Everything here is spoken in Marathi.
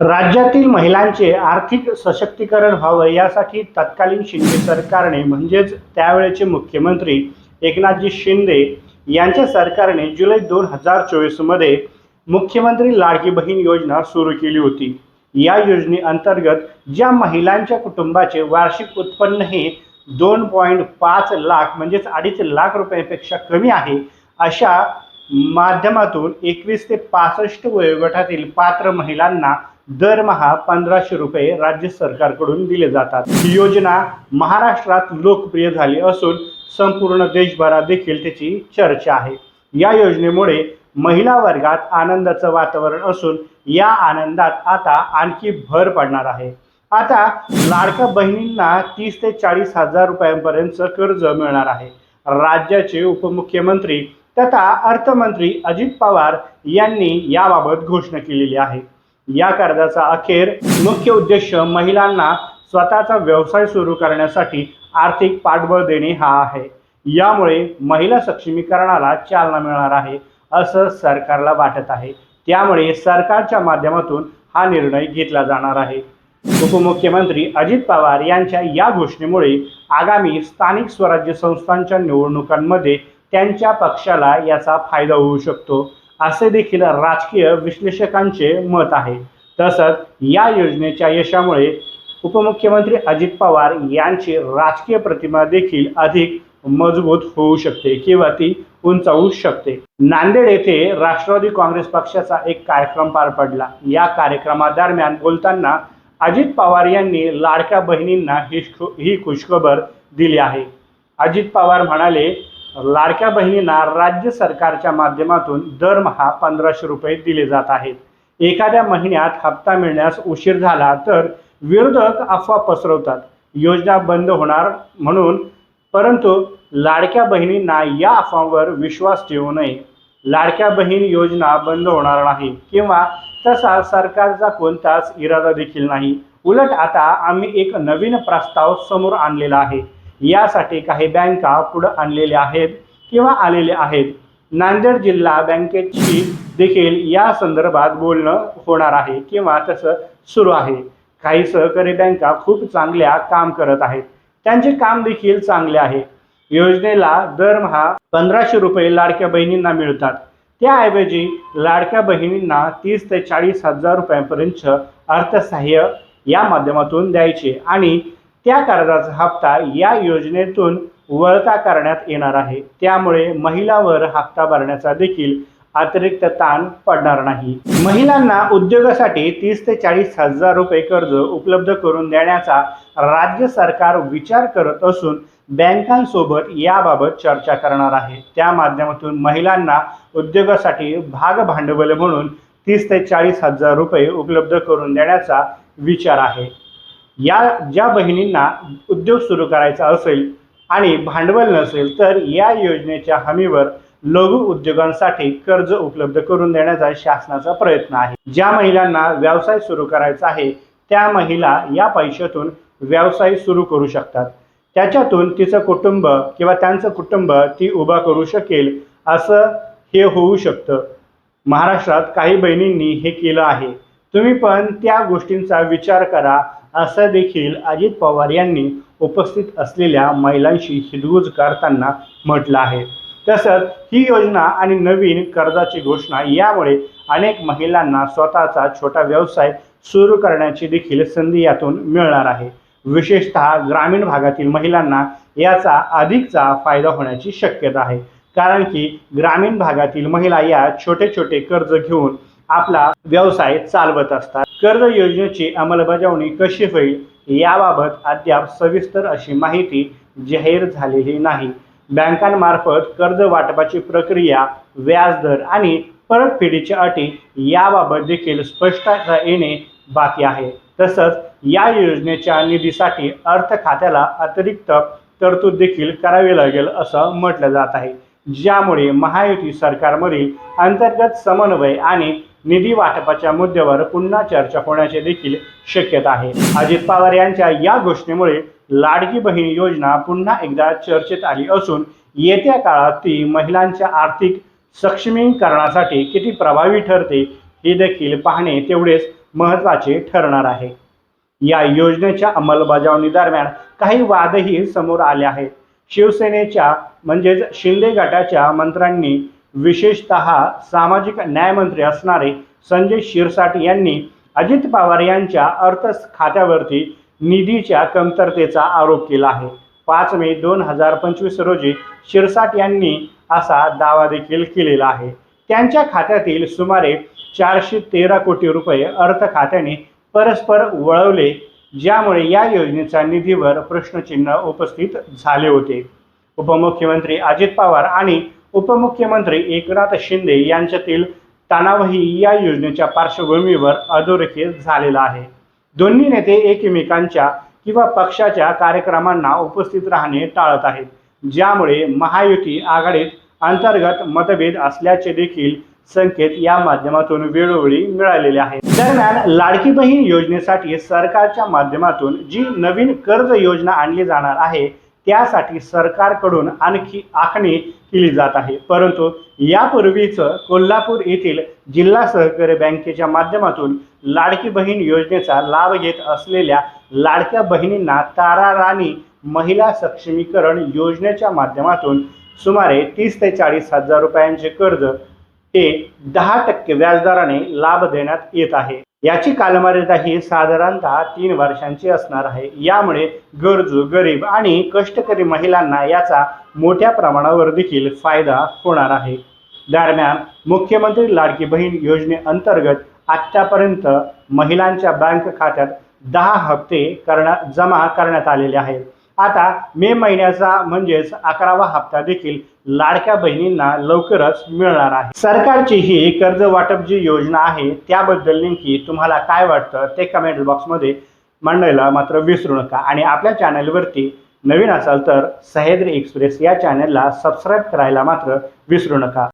राज्यातील महिलांचे आर्थिक सशक्तीकरण व्हावं यासाठी तत्कालीन शिंदे सरकारने म्हणजेच त्यावेळेचे मुख्यमंत्री एकनाथजी शिंदे यांच्या सरकारने जुलै दोन हजार चोवीसमध्ये मुख्यमंत्री लाडकी बहीण योजना सुरू केली होती. या योजनेअंतर्गत ज्या महिलांच्या कुटुंबाचे वार्षिक उत्पन्न हे दोन पॉईंट पाच लाख म्हणजेच अडीच लाख रुपयांपेक्षा कमी आहे अशा माध्यमातून एकवीस ते पासष्ट वयोगटातील पात्र महिलांना दरमहा पंधराशे रुपये राज्य सरकारकडून दिले जातात. ही योजना महाराष्ट्रात लोकप्रिय झाली असून संपूर्ण देशभरात देखील त्याची चर्चा आहे. या योजनेमुळे महिला वर्गात आनंदाचं वातावरण असून या आनंदात आता आणखी भर पडणार आहे. आता लाडक्या बहिणींना तीस ते चाळीस हजार रुपयांपर्यंतचं कर्ज मिळणार आहे. राज्याचे उपमुख्यमंत्री तथा अर्थमंत्री अजित पवार यांनी याबाबत घोषणा केलेली आहे. या कर्जाचा अखेर मुख्य उद्देश महिलांना स्वतःचा व्यवसाय सुरू करण्यासाठी आर्थिक पाठबळ देणे हा आहे. यामुळे महिला सक्षमीकरणाला चालना मिळणार आहे असं सरकारला वाटत आहे. त्यामुळे सरकारच्या माध्यमातून हा निर्णय घेतला जाणार आहे. उपमुख्यमंत्री अजित पवार यांच्या या घोषणेमुळे आगामी स्थानिक स्वराज्य संस्थांच्या निवडणुकांमध्ये त्यांच्या पक्षाला याचा फायदा होऊ शकतो. असे देखील राजकीय विश्लेषकांचे मत आहे. तसंच या योजनेच्या यशामुळे उपमुख्यमंत्री अजित पवार यांची राजकीय प्रतिमा देखील अधिक मजबूत होऊ शकते किंवा ती उंचावू शकते. नांदेड येथे राष्ट्रवादी काँग्रेस पक्षाचा एक कार्यक्रम पार पडला. या कार्यक्रमादरम्यान बोलताना अजित पवार यांनी लाडक्या बहिणींना ही ही खुशखबर दिली आहे. अजित पवार म्हणाले लाडक्या बहिणींना राज्य सरकारच्या माध्यमातून दरमहा पंधराशे रुपये दिले जात आहेत. एखाद्या महिन्यात हप्ता मिळण्यास उशीर झाला तर विरोधक अफवा पसरवतात. योजना बंद होणार म्हणून परंतु लाडक्या बहिणींना या अफवांवर विश्वास ठेवू नये. लाडक्या बहीण योजना बंद होणार नाही किंवा तसा सरकारचा कोणताच इरादा देखील नाही. उलट आता आम्ही एक नवीन प्रस्ताव समोर आणलेला आहे. यासाठी काही बँका पुढे आणलेल्या आहेत किंवा आलेल्या आहेत. नांदेड जिल्हा बँकेची देखील या संदर्भात बोलणं होणार आहे किंवा तसं सुरू आहे. काही सहकारी बँका खूप चांगल्या काम करत आहेत. त्यांचे काम देखील चांगले आहे. योजनेला दरमहा पंधराशे रुपये लाडक्या बहिणींना मिळतात. त्याऐवजी लाडक्या बहिणींना तीस ते चाळीस हजार रुपयांपर्यंत अर्थसहाय्य या माध्यमातून द्यायचे आणि त्या कर्जाचा हप्ता या योजनेतून वळता करण्यात येणार आहे. त्यामुळे महिलावर हप्ता भरण्याचा देखील अतिरिक्त ताण पडणार नाही. महिलांना उद्योगासाठी तीस ते चाळीस हजार रुपये कर्ज उपलब्ध करून देण्याचा राज्य सरकार विचार करत असून बँकांसोबत याबाबत चर्चा करणार आहे. त्या माध्यमातून महिलांना उद्योगासाठी भाग भांडवल म्हणून तीस ते चाळीस हजार रुपये उपलब्ध करून देण्याचा विचार आहे. या ज्या बहिणींना उद्योग सुरू करायचा असेल आणि भांडवल नसेल तर या योजनेच्या हमीवर लघु उद्योगांसाठी कर्ज उपलब्ध करून देण्याचा शासनाचा प्रयत्न आहे. ज्या महिलांना व्यवसाय सुरू करायचा आहे त्या महिला या पैशातून व्यवसाय सुरू करू शकतात. त्याच्यातून तिचं कुटुंब किंवा त्यांचं कुटुंब ती उभा करू शकेल असं हे होऊ शकतं. महाराष्ट्रात काही बहिणींनी हे केलं आहे. तुम्ही पण त्या गोष्टींचा विचार करा. असं देखील अजित पवार यांनी उपस्थित असलेल्या महिलांशी हितगुज करताना म्हटलं आहे. तसंच ही योजना आणि नवीन कर्जाची घोषणा यामुळे अनेक महिलांना स्वतःचा छोटा व्यवसाय सुरू करण्याची देखील संधी यातून मिळणार आहे. विशेषतः ग्रामीण भागातील महिलांना याचा अधिकचा फायदा होण्याची शक्यता आहे. कारण की ग्रामीण भागातील महिला या छोटे छोटे कर्ज घेऊन आपला व्यवसाय चालवत असतात. कर्ज योजनेची अंमलबजावणी कशी होईल याबाबत अद्याप सविस्तर अशी माहिती जाहीर झालेली नाही. बँकांमार्फत कर्ज वाटपाची प्रक्रिया व्याजदर आणि परतफेडीच्या अटी याबाबत देखील स्पष्टता येणे बाकी आहे. तसंच या योजनेच्या निधीसाठी अर्थ खात्याला अतिरिक्त तरतूद देखील करावी लागेल असं म्हटलं जात आहे. ज्यामुळे महायुती सरकारमधील अंतर्गत समन्वय आणि निधी वाटपाच्या मुद्द्यावर पुन्हा चर्चा होण्याची देखील शक्यता आहे. अजित पवार यांच्या या घोषणेमुळे लाडकी बहीण योजना पुन्हा एकदा चर्चेत आली असून येत्या काळात ती महिलांच्या आर्थिक सक्षमीकरणासाठी किती प्रभावी ठरते हे देखील पाहणे तेवढेच महत्त्वाचे ठरणार आहे. या योजनेच्या अंमलबजावणी दरम्यान काही वादही समोर आले आहेत. शिवसेनेच्या म्हणजेच शिंदे गटाच्या मंत्र्यांनी विशेषत सामाजिक न्यायमंत्री असणारे संजय शिरसाट यांनी अजित पवार यांच्या अर्थ खात्यावरती निधीच्या कमतरतेचा आरोप केला आहे. पाच मे दोन हजार पंचवीस रोजी शिरसाट यांनी असा दावा देखील केलेला आहे. त्यांच्या खात्यातील सुमारे चारशे तेरा कोटी रुपये अर्थ खात्याने परस्पर वळवले ज्यामुळे या योजनेच्या निधीवर प्रश्नचिन्ह उपस्थित झाले होते. उपमुख्यमंत्री अजित पवार आणि उपमुख्यमंत्री एकनाथ शिंदे यांच्यातील तणावही या योजनेच्या पार्श्वभूमीवर अधोरेखित झालेला आहे. दोन्ही नेते एकमेकांच्या किंवा पक्षाच्या कार्यक्रमांना उपस्थित राहणे टाळत आहेत. ज्यामुळे महायुती आघाडीत अंतर्गत मतभेद असल्याचे देखील संकेत या माध्यमातून वेळोवेळी मिळालेले आहेत. दरम्यान लाडकी बहीण योजनेसाठी सरकारच्या माध्यमातून जी नवीन कर्ज योजना आणली जाणार आहे त्यासाठी सरकारकडून आणखी आखणी केली जात आहे. परंतु यापूर्वीच कोल्हापूर येथील जिल्हा सहकारी बँकेच्या माध्यमातून लाडकी बहीण योजनेचा लाभ घेत असलेल्या लाडक्या बहिणींना तारा राणी महिला सक्षमीकरण योजनेच्या माध्यमातून सुमारे तीस ते चाळीस हजार रुपयांचे कर्ज हे दहा टक्के व्याजदराने लाभ देण्यात येत आहे. याची कालमर्यादा ही साधारणतः तीन वर्षांची असणार आहे. यामुळे गरजू गरीब आणि कष्टकरी महिलांना याचा मोठ्या प्रमाणावर देखील फायदा होणार आहे. दरम्यान मुख्यमंत्री लाडकी बहीण योजनेअंतर्गत आत्तापर्यंत महिलांच्या बँक खात्यात दहा हप्ते करण्या जमा करण्यात आलेले आहेत. आता मे महिन्याचा म्हणजेच अकरावा हप्ता देखील लाडक्या बहिणींना लवकरच मिळणार आहे. सरकारची ही कर्ज वाटप जी योजना आहे त्याबद्दल नेमकी तुम्हाला काय वाटतं ते कमेंट बॉक्समध्ये मांडायला मात्र विसरू नका. आणि आपल्या चॅनलवरती नवीन असाल तर सह्याद्री एक्सप्रेस या चॅनलला सबस्क्राईब करायला मात्र विसरू नका.